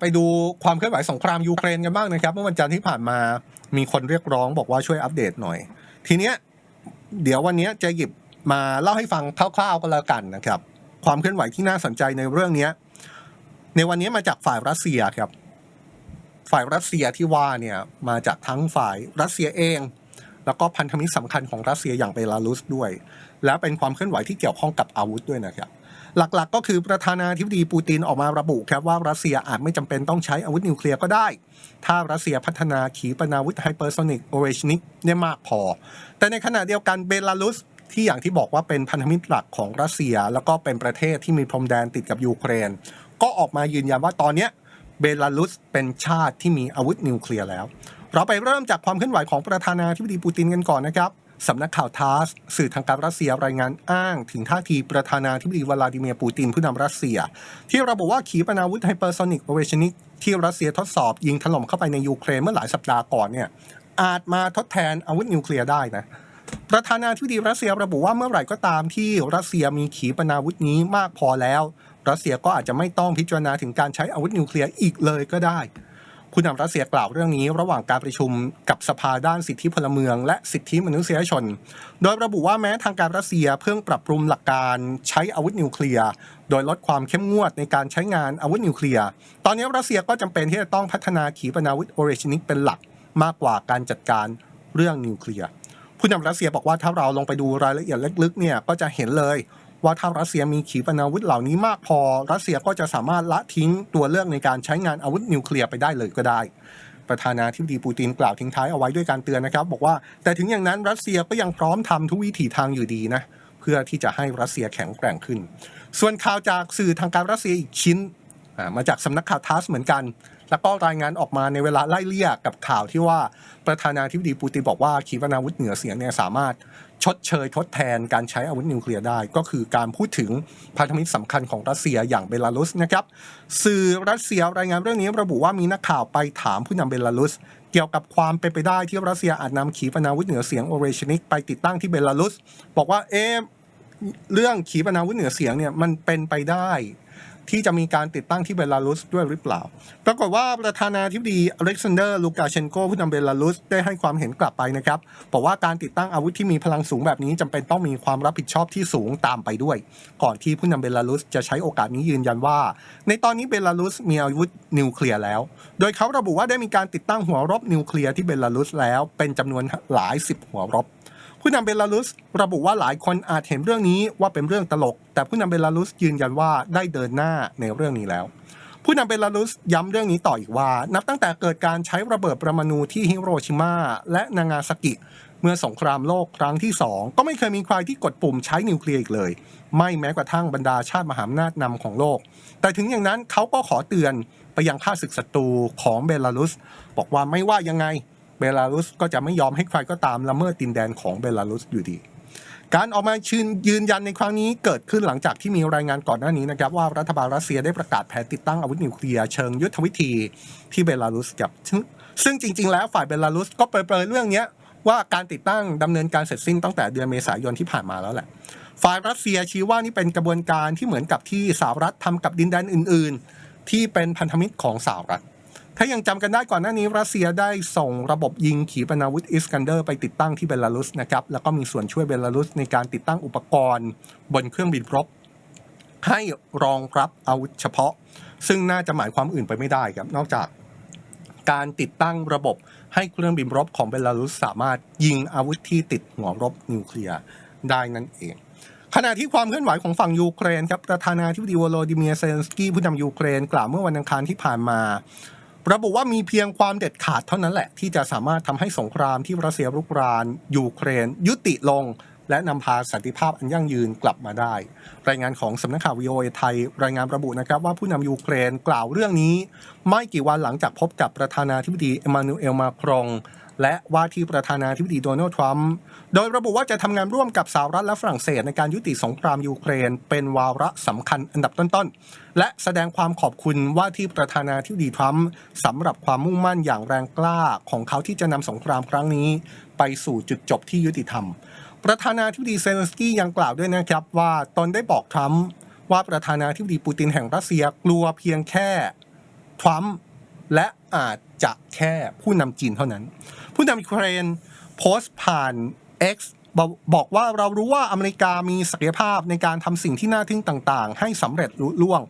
ไปดูความเคลื่อนไหวสงครามยูเครนกันบ้างนะครับ เมื่อวันจันทร์ที่ผ่านมามีคนเรียกร้องบอกว่าช่วยอัปเดตหน่อย ทีเนี้ยเดี๋ยววันนี้จะหยิบมาเล่าให้ฟังคร่าวๆก็แล้วกันนะครับ ความเคลื่อนไหวที่น่าสนใจในเรื่องเนี้ยในวันนี้มาจากฝ่ายรัสเซียครับ ฝ่ายรัสเซียที่ว่าเนี่ยมาจากทั้งฝ่ายรัสเซียเอง แล้วก็พันธมิตรสำคัญของรัสเซียอย่างเบลารุสด้วย และเป็นความเคลื่อนไหวที่เกี่ยวข้องกับอาวุธด้วยนะครับ หลักๆก็คือประธานาธิบดีปูตินออกมาระบุครับว่ารัสเซียอาจไม่จำเป็นต้องใช้อาวุธนิวเคลียร์ก็ได้ ถ้ารัสเซียพัฒนาขีปนาวุธไฮเปอร์โซนิกโอเรชนิกได้มากพอ แต่ในขณะเดียวกันเบลารุสที่อย่างที่บอกว่าเป็นพันธมิตรหลักของรัสเซีย แล้วก็เป็นประเทศที่มีพรมแดนติดกับยูเครน ก็ออกมายืนยันว่าตอนนี้เบลารุสเป็นชาติที่มีอาวุธนิวเคลียร์แล้ว เราไปเริ่มจากความเคลื่อนไหวของประธานาธิบดีปูตินกันก่อนนะครับ สำนักข่าวทาสสื่อทางการรัสเซียรายงานอ้างถึงท่าทีประธานาธิบดีวลาดิเมียร์ปูตินผู้นำรัสเซีย ที่ระบุว่าขีปนาวุธไฮเปอร์โซนิกเวชนิกที่รัสเซียทดสอบยิงถล่มเข้าไปในยูเครนเมื่อหลายสัปดาห์ก่อนเนี่ยอาจมาทดแทนอาวุธนิวเคลียร์ได้นะประธานาธิบดีรัสเซียระบุว่าเมื่อไหร่ก็ตามที่รัสเซียมีขีปนาวุธนี้มากพอแล้ว รัสเซียก็อาจจะไม่ต้องพิจารณาถึงการใช้อาวุธนิวเคลียร์อีกเลยก็ได้ ผู้นำรัสเซียกล่าวเรื่องนี้ระหว่างการประชุมกับสภาด้านสิทธิพลเมือง และสิทธิมนุษยชน โดยระบุว่าแม้ทางการรัสเซียเพิ่งปรับปรุงหลักการใช้อาวุธนิวเคลียร์ โดยลดความเข้มงวดในการใช้งานอาวุธนิวเคลียร์ ตอนนี้รัสเซียก็จำเป็นที่จะต้องพัฒนาขีปนาวุธโอเรชนิกเป็นหลักมากกว่าการจัดการเรื่องนิวเคลียร์ผู้นำรัสเซียบอกว่าถ้าเราลงไปดูรายละเอียดลึกๆเนี่ยก็จะเห็นเลย ว่าถ้ารัสเซียมีขีปนาวุธเหล่านี้มากพอ รัสเซียก็จะสามารถละทิ้งตัวเลือกในการใช้งานอาวุธนิวเคลียร์ไปได้เลยก็ได้ประธานาธิบดีปูตินกล่าวทิ้งท้ายเอาไว้ด้วยการเตือนนะครับ บอกว่าแต่ถึงอย่างนั้นรัสเซียก็ยังพร้อมทำทุกวิถีทางอยู่ดีนะ เพื่อที่จะให้รัสเซียแข็งแกร่งขึ้น ส่วนข่าวจากสื่อทางการรัสเซียอีกชิ้น มาจากสำนักข่าวทัสเหมือนกัน แล้วก็รายงานออกมาในเวลาไล่เลี่ยกับข่าวที่ว่าประธานาธิบดีปูตินบอกว่าขีปนาวุธเหนือเสียงเนี่ยสามารถ ชดเชยทดแทนการใช้อาวุธนิวเคลียร์ได้ ก็คือการพูดถึงพันธมิตรสำคัญของรัสเซียอย่างเบลารุสนะครับสื่อรัสเซียรายงานเรื่องนี้ระบุว่ามีนักข่าวไปถามผู้นำเบลารุส เกี่ยวกับความเป็นไปได้ที่รัสเซียอาจนำขีปนาวุธเหนือเสียงโอเรชนิกไปติดตั้งที่เบลารุส บอกว่าเอ๊ะ เรื่องขีปนาวุธเหนือเสียงเนี่ยมันเป็นไปได้ที่จะมีการติดตั้งที่เบลารุสด้วยหรือเปล่า ปรากฏว่าประธานาธิบดีอเล็กซานเดอร์ ลูกาเชนโกผู้นำเบลารุสได้ให้ความเห็นกลับไปนะครับ บอกว่าการติดตั้งอาวุธที่มีพลังสูงแบบนี้จำเป็นต้องมีความรับผิดชอบที่สูงตามไปด้วย ก่อนที่ผู้นำเบลารุสจะใช้โอกาสนี้ยืนยันว่า ในตอนนี้เบลารุสมีอาวุธนิวเคลียร์แล้ว โดยเขาระบุว่าได้มีการติดตั้งหัวรบนิวเคลียร์ที่เบลารุสแล้วเป็นจำนวนหลายสิบหัวรบ ผู้นำเบลารุสระบุว่าหลายคนอาจเห็นเรื่องนี้ว่าเป็นเรื่องตลก แต่ผู้นำเบลารุสยืนยันว่าได้เดินหน้าในเรื่องนี้แล้ว ผู้นำเบลารุสย้ำเรื่องนี้ต่ออีกว่า นับตั้งแต่เกิดการใช้ระเบิดปรมาณูที่ฮิโรชิมาและนางาซากิ เมื่อสงครามโลกครั้งที่สองก็ไม่เคยมีใครที่กดปุ่มใช้นิวเคลียร์อีกเลย ไม่แม้กระทั่งบรรดาชาติมหาอำนาจนำของโลก แต่ถึงอย่างนั้นเขาก็ขอเตือนไปยังข้าศึกศัตรูของเบลารุส บอกว่าไม่ว่ายังไง เบลารุสก็จะไม่ยอมให้ใครก็ตามละเมิดดินแดนของเบลารุสอยู่ดีการออกมาชืนยืนยันในครั้งนี้เกิดขึ้นหลังจากที่มีรายงานก่อนหน้านี้นะครับว่ารัฐบาลรัสเซียได้ประกาศแผนติดตั้งอาวุธนิวเคลียร์เชิงยุทธวิธีที่เบลารุสกับซึ่งจริง ๆ แล้วฝ่ายเบลารุสก็เปิดเผยเรื่องนี้ว่าการติดตั้งดำเนินการเสร็จสิ้นตั้งแต่เดือนเมษายนที่ผ่านมาแล้วแหละ ฝ่ายรัสเซียชี้ว่านี่เป็นกระบวนการที่เหมือนกับที่สหรัฐทำกับดินแดนอื่น ๆ ที่เป็นพันธมิตรของสหรัฐ ถ้ายังจำกันได้ก่อนหน้านี้รัสเซียได้ส่งระบบยิงขีปนาวุธอิสกันเดอร์ไปติดตั้งที่เบลารุสนะครับแล้วก็มีส่วนช่วยเบลารุสในการติดตั้งอุปกรณ์ บนเครื่องบินรบให้รองรับอาวุธเฉพาะ ซึ่งน่าจะหมายความอื่นไปไม่ได้ครับนอกจากการติดตั้งระบบให้เครื่องบินรบของเบลารุสสามารถยิงอาวุธที่ติดหัวรบนิวเคลียร์ได้นั่นเอง ขณะที่ความเคลื่อนไหวของฝั่งยูเครนครับประธานาธิบดีวโลดิเมียเซนสกี้ผู้นำยูเครนกล่าวเมื่อวันอังคารที่ผ่านมา ระบุว่ามีเพียงความเด็ดขาดเท่านั้นแหละ ที่จะสามารถทำให้สงครามที่รัสเซียรุกรานยูเครน ยุติลง และนำพาสันติภาพอันยั่งยืนกลับมาได้ รายงานของสำนักข่าววีโอเอไทย รายงานระบุนะครับว่าผู้นำยูเครนกล่าวเรื่องนี้ ไม่กี่วันหลังจากพบกับประธานาธิบดีเอมานูเอลมาครองและว่าที่ประธานาธิบดีโดนัลด์ทรัมป์ โดยระบุว่าจะทำงานร่วมกับสหรัฐและฝรั่งเศสในการยุติสงครามยูเครน เป็นวาระสำคัญอันดับต้นๆ และแสดงความขอบคุณว่าที่ประธานาธิบดีทรัมป์สำหรับความมุ่งมั่นอย่างแรงกล้าของเขาที่จะนำสงครามครั้งนี้ ไปสู่จุดจบที่ยุติธรรม ประธานาธิบดีเซเลนสกี้ยังกล่าวด้วยนะครับว่าตนได้บอกทรัมป์ว่าประธานาธิบดีปูตินแห่งรัสเซียกลัวเพียงแค่ทรัมป์และอาจจะแค่ผู้นำจีนเท่านั้น ผู้นำยูเครนโพสต์ผ่าน X บอกบอกว่าเรารู้ว่าอเมริกามีศักยภาพในการทำสิ่งที่น่าทึ่งต่าง ๆ ให้สำเร็จลุล่วง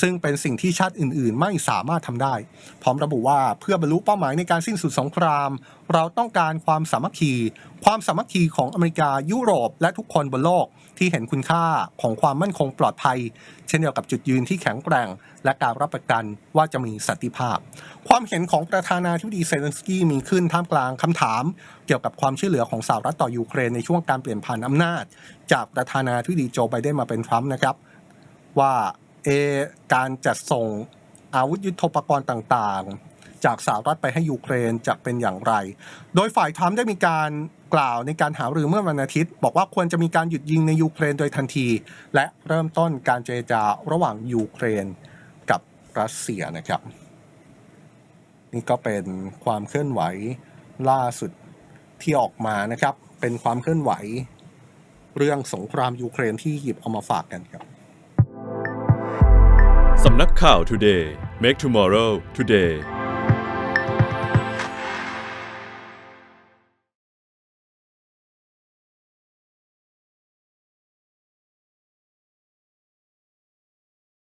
ซึ่งเป็นสิ่งที่ชาติอื่น ๆ ไม่สามารถทำได้ พร้อมระบุว่าเพื่อบรรลุเป้าหมายในการสิ้นสุดสงคราม เราต้องการความสามัคคี ความสามัคคีของอเมริกายุโรป และทุกคนบนโลกที่เห็นคุณค่าของความมั่นคงปลอดภัย เช่นเดียวกับจุดยืนที่แข็งแกร่ง และการรับประกันว่าจะมีสันติภาพ ความเห็นของประธานาธิบดีเซเลนสกี้มีขึ้นท่ามกลางคำถาม เกี่ยวกับความช่วยเหลือของสหรัฐต่อยูเครนในช่วงการเปลี่ยนผ่านอำนาจ จากประธานาธิบดีโจไบเดนมาเป็นทรัมป์นะครับ ว่า เอการจัดส่งอาวุธยุทโธปกรณ์ต่างๆ จากสหรัฐไปให้ยูเครนจะเป็นอย่างไร โดยฝ่ายทรัมป์ได้มีการกล่าวในการหารือเมื่อวันอาทิตย์ บอกว่าควรจะมีการหยุดยิงในยูเครนโดยทันที และเริ่มต้นการเจรจาระหว่างยูเครนกับรัสเซียนะครับ นี่ก็เป็นความเคลื่อนไหวล่าสุดที่ออกมานะครับ เป็นความเคลื่อนไหว เรื่องสงครามยูเครนที่หยิบเอามาฝากกันครับ นักข่าว Today Make Tomorrow Today